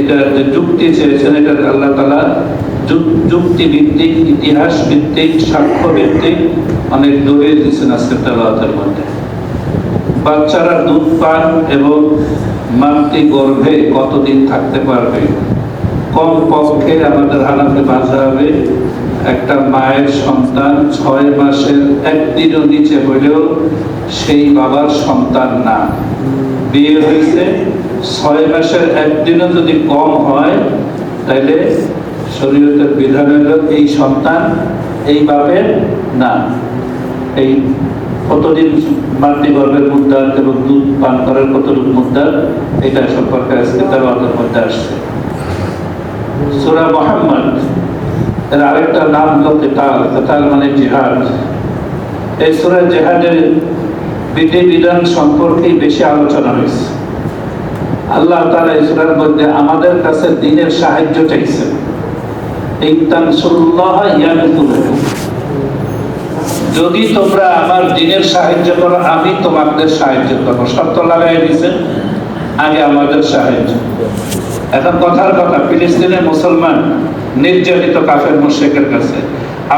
এটা যে যুক্তি চেয়েছেন এটা আল্লাহ তালা যুক্তি ভিত্তিক ইতিহাস ভিত্তিক সাক্ষ্য ভিত্তিক অনেক দলিল দিচ্ছেন আজকের তেলাওয়াতের মধ্যে। বাচ্চারা দুধ পান এবং মাতৃ গর্ভে কতদিন থাকতে পারবে? কম পক্ষে আমাদের হানাফি মাঝাবে একটা মায়ের সন্তান ছয় মাসের একদিনও নিচে হইলেও সেই বাবার সন্তান না। বিয়ে হয়েছে, ছয় মাসের একদিনও যদি কম হয় তাহলে শরীয়তের বিধান এই সন্তান, এই বাপের না। এই কতদিন মাতৃগর্ভের মুদ্রার এবং দুধ পান করার কতটুকু মুদ্রার এটা সম্পর্কে আজকে তেলাওয়াতের মধ্যে আসছে। সুরা মোহাম্মদ, এর আরেকটা নাম হলো কেতাল। কেতাল মানে জিহাদ। এই সুরা জেহাদের বিধি বিধান সম্পর্কে বেশি আলোচনা হয়েছে। আল্লাহ তালা সুরার মধ্যে আমাদের কাছে দিনের সাহায্য চাইছেন। যদি তোমরা আমার দিনের সাহায্য করো, আমি তোমাদের সাহায্য করব। শর্ত লাগাই দিয়েছেন আগে আমাদের সাহায্য। এখন কথার কথা, ফিলিস্তিনের মুসলমান, নির্যাতিত কাফের মুশেকের কাছে।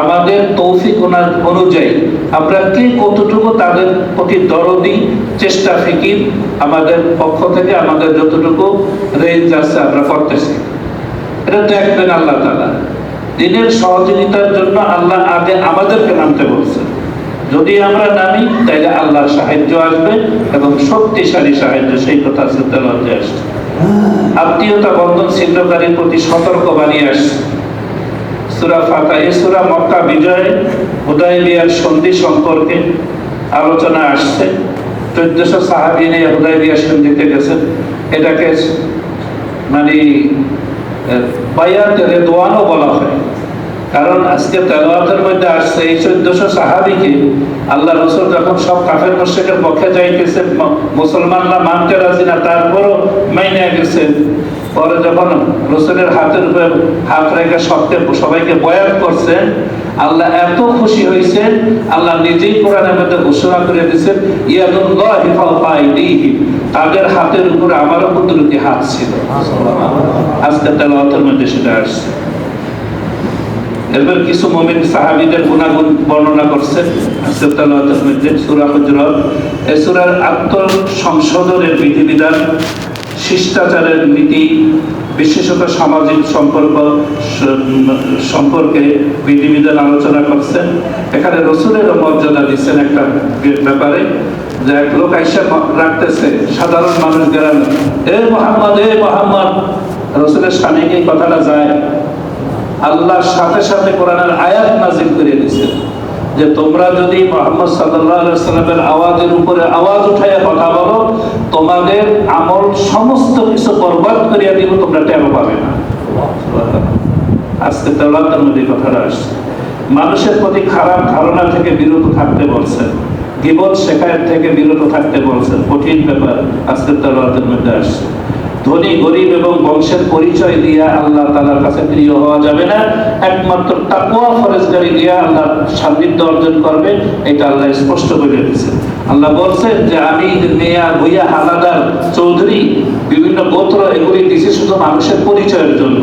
আমাদের তৌফিক অনুযায়ী আমরা কে কতটুকু তাদের প্রতি দরদি, চেষ্টা ফিকির আমাদের পক্ষ থেকে আমাদের যতটুকু রেঞ্জ আছে আমরা করতেছি। এটা দেখবেন আল্লাহ তালা দিনের সহযোগিতার জন্য আল্লাহ আগে আমাদেরকে নামতে বলছে। যদি আমরা নামি, তাইলে আল্লাহর সাহায্য আসবে এবং শক্তিশালী সাহায্য সেই কথা চিন্তালতে আসছে আত্মীয়তা বন্ধন ছিন্নকারীর প্রতি সতর্ক বানিয়ে আসছে। সুরা ফাঁকা এই সুরা মক্কা বিজয় হুদাইবিয়ার সন্ধি সম্পর্কে আলোচনা আসছে। চোদ্দশো সাহাবি নিয়ে হুদাইবিয়ার সন্ধিতে গেছেন। এটাকে মানে বায়াত রেদওয়ানও বলা হয়। কারণ আজকে তেলাওয়াতের মধ্যে আসছে, এই চোদ্দশো সাহাবিকে আল্লাহ রসুল যখন সব কাফের মুশ্রিকের পক্ষে যাইতেছে মুসলমানরা মানতে রাজি না, তারপরও মাইনে গেছে পরে যখন রসুলের হাতের উপরে হাত রেখে সবকে সবাইকে বয়াত করছেন আল্লাহ এত খুশি হয়েছে, আল্লাহ নিজেই কোরআনের মধ্যে ঘোষণা করে দিয়েছেন তাদের হাতের উপরে আমারও কুদরতি হাত ছিল। আজকে তেলাওয়াতের মধ্যে সেটা আসছে। এবার কিছু মোমিন সাহাবিদের গুণাগুণ বর্ণনা করছে আজকে তেলাওয়াতের মধ্যে। সূরা হুজরাত, এই সূরার আত্মসংশোধনের বিধিবিধান শিষ্টাচারের নীতি, বিশেষত সামাজিক সম্পর্ক সম্পর্কে বিধিবিধান আলোচনা করছেন এখানে রসুলেরও মর্যাদা দিচ্ছেন একটা ব্যাপারে, যে এক লোক আইসা রাখতেছে, সাধারণ মানুষ গেলেন এ মোহাম্মদ এ মোহাম্মদ! রসুলের এই কথাটা যায়। আল্লাহর সাথে সাথে কোরআনের আয়াত নাজিল করে দিচ্ছেন যে তোমরা যদি মোহাম্মদ সাল্লামের আওয়াজের উপরে আওয়াজ উঠাইয়া কথা বলো তোমাদের আমল সমস্ত কিছু বরবাদ করিয়া দিব, তোমরা টেরো পাবে না। আজকে তেলাতের মধ্যে কথাটা আসছে। মানুষের প্রতি খারাপ ধারণা থেকে বিরত থাকতে বলছেন। গিবত শেখায়ের থেকে বিরত থাকতে বলছেন। কঠিন ব্যাপার আজকে তেলাতের মধ্যে আসছে। ধনী, গরিব এবং বংশের পরিচয় দিয়া আল্লাহ তালার কাছে প্রিয় হওয়া যাবে না। একমাত্র তাকুয়া ফরেজগারি দিয়া আল্লাহ সান্নিধ্য অর্জন করবে, এটা আল্লাহ স্পষ্ট করে দিয়েছে আল্লাহ বলছেন যে আমি মেয়া ভুইয়া হালাদার চৌধুরী, বিভিন্ন গোত্র, এগুলি দিছি শুধু মানুষের পরিচয়ের জন্য।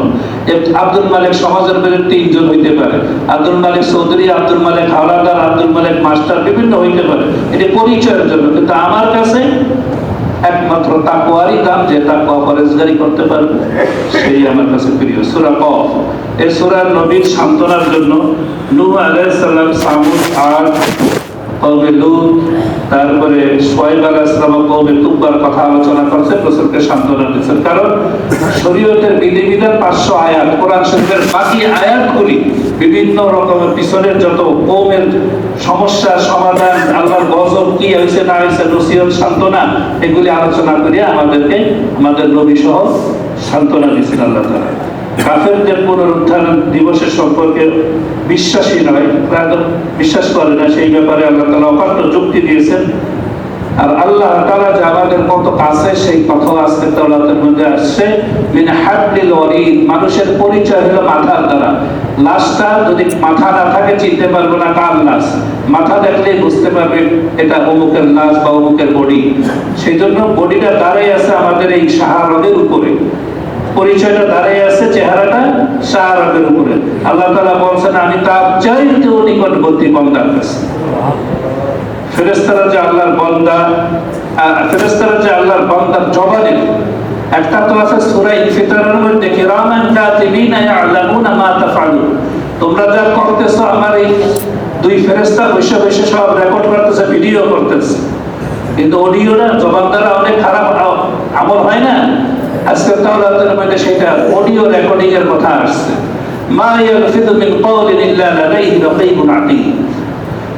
আব্দুল মালিক সমাজের বেড়ে তিনজন হইতে পারে। আব্দুল মালিক চৌধুরী, আব্দুল মালিক হাওলাদার আব্দুল মালিক মাস্টার, বিভিন্ন হইতে পারে। এটি পরিচয়ের জন্য। কিন্তু আমার কাছে একমাত্র তাকুয়ারই দাম, যে তাকুয়া পরেজগারি করতে পারবে, সেই আমার কাছে প্রিয়। সুরা কফ। এই সুরার নবীর সান্ত্বনার জন্য নূহ আলাইহিস সালাম সামুদ আর কওমে লূত তারপরে সোহেব আলাইহিস সালাম কওমে তুব্বার কথা আলোচনা সান্ত্বনা দিয়েছেন কারণ শরীয়তের 500 আয়াত, কোরআন শরীফের বাকি আয়াতগুলি বিভিন্ন রকমের পিছনের যত কৌমের সমস্যা, সমাধান, আল্লাহর গজব কি হয়েছে, না হয়েছে সান্ত্বনা, এগুলি আলোচনা করে আমাদেরকে, আমাদের নবী সহ সান্ত্বনা দিয়েছেন আল্লাহ তাআলা। কাফেরদের পুনরুত্থান দিবসের সম্পর্কে বিশ্বাসী নয় তারা বিশ্বাস করে না, সেই ব্যাপারে আল্লাহ তালা অকান্ত যুক্তি দিয়েছেন। আর আল্লাহ তাআলা যে আমাদের কত কাছে সেই কথা আজকে তাওরাতের মধ্যে আসছে। মিন হাবলিল ওয়ারিদ মানুষের পরিচয় হলো মাথার দ্বারা। লাশটা যদি মাথা না থাকে, চিনতে পারবে না কার লাশ। মাথা দেখলেই বুঝতে পারবে এটা অমুকের লাশ বা অমুকের বডি। সেই জন্য বডিটা দাঁড়াই আছে আমাদের এই সাহারদের উপরে। পরিচয়টা দাঁড়াই আছে, চেহারাটা সাহারদের উপরে। আল্লাহ তাআলা বলছেন, আমি তার চাইতেও নিকটবর্তী বন্দার কাছে। ফেরেস্তারা যে আল্লাহর বান্দা ফেরেস্তারা যে আল্লাহর বান্দার জবানে একটা তো আছে সূরা ইনফিতারের মধ্যে, কিরামান কাতিবিনা ইয়ালামুনা মা তাফআলুন। তোমরা যা করতেছো, আমার এই দুই ফেরেস্তা বসে বসে সব রেকর্ড করতেছে ভিডিও করতেছে। কিন্তু অডিও না জবান দ্বারা অনেক খারাপ আমল হয় না? আজকে তাওরাতের মধ্যে সেটা অডিও রেকর্ডিং এর কথা আসছে। মা মিন কওলিন ইল্লা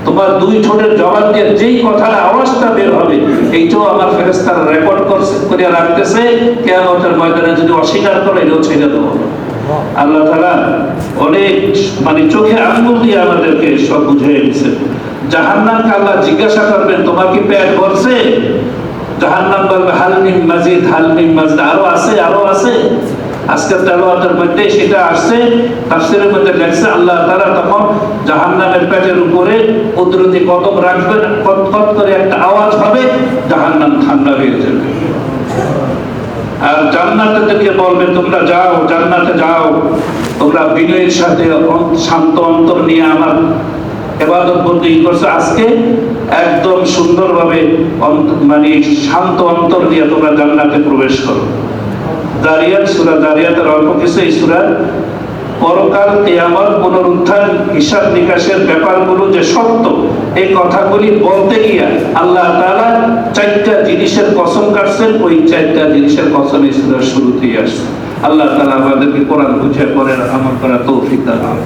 তোমার দুই ঠোঁটের দিয়ে যেই কথার আওয়াজটা বের হবে, এইটাও আমার রেকর্ড করে রাখতেছে ময়দানে যদি অস্বীকার করে, এটাও ছেড়ে আল্লাহ তাআলা অনেক মানে চোখে আঙ্গুল দিয়ে আমাদেরকে সব বুঝিয়ে দিচ্ছে জাহান্নামকে আল্লাহ জিজ্ঞাসা করবেন, তোমার কি পেট ভরছে? জাহান্নাম বলবে হালমিম মাজিদ হালমিম মাজিদ। আরও আছে আরও আছে। আজকের তেলাওয়াতের মধ্যে সেটা আসছে, তাফসীরের মধ্যে লেখছে, আল্লাহ তাআলা তখন জাহান্নামের পেটের উপরে কুদরতি কদম রাখবেন কত করে একটা আওয়াজ হবে, জাহান্নাম ঠান্ডা হয়ে যাবে। আর জান্নাতেদেরকে বলবে, তোমরা যাও, জান্নাতে যাও। তোমরা বিনয়ের সাথে শান্ত অন্তর নিয়ে আমার এবাদত করছ? আজকে একদম সুন্দরভাবে মানে শান্ত অন্তর নিয়ে তোমরা জান্নাতে প্রবেশ করো। দারিয়াত সুরা, দারিয়াতের অল্প কিছু এই সুরার পরকাল কেয়ামত পুনরুত্থান হিসাব নিকাশের ব্যাপারগুলো যে সত্য, এই কথাগুলি বলতে গিয়া আল্লাহ তাআলা চারটা জিনিসের কসম কাটছেন, ওই চারটা জিনিসের কসম এই সুরার শুরুতেই আসছে। আল্লাহ তালা আমাদেরকে কোরআন বুঝে পড়ে আমল করা তৌফিক দান।